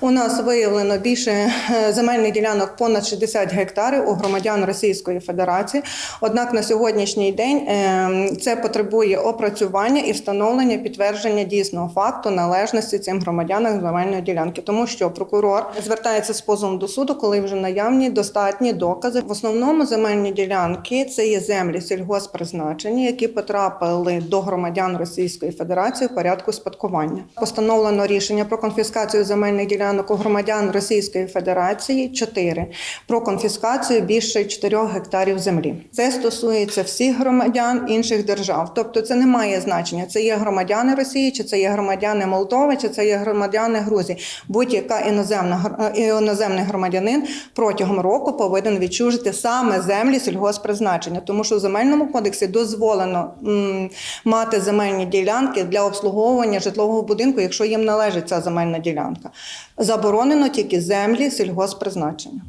У нас виявлено більше е, земельних ділянок понад 60 гектарів у громадян Російської Федерації. Однак на сьогоднішній день е, це потребує опрацювання і встановлення підтвердження дійсного факту належності цим громадянам земельної ділянки, тому що прокурор звертається з позовом до суду, коли вже наявні достатні докази. В основному земельні ділянки це є землі сільгосппризначення, які потрапили до громадян Російської Федерації в порядку спадкування. Постановлено рішення про конфіскацію земельних ділянок у громадян Російської Федерації 4 про конфіскацію більше 4 гектарів землі. Це стосується всіх громадян інших держав. Тобто, це не має значення. Це є громадяни Росії, чи це є громадяни Молдови, чи це є громадяни Грузії. Будь-яка іноземна е, іноземний громадянин протягом року повинен відчужити саме землі сільгосппризначення, тому що в земельному кодексі дозволено м, мати земельні ділянки для обслуговування житлового будинку, якщо їм належить ця земельна ділянка. Заборонено тільки землі сільгосппризначення.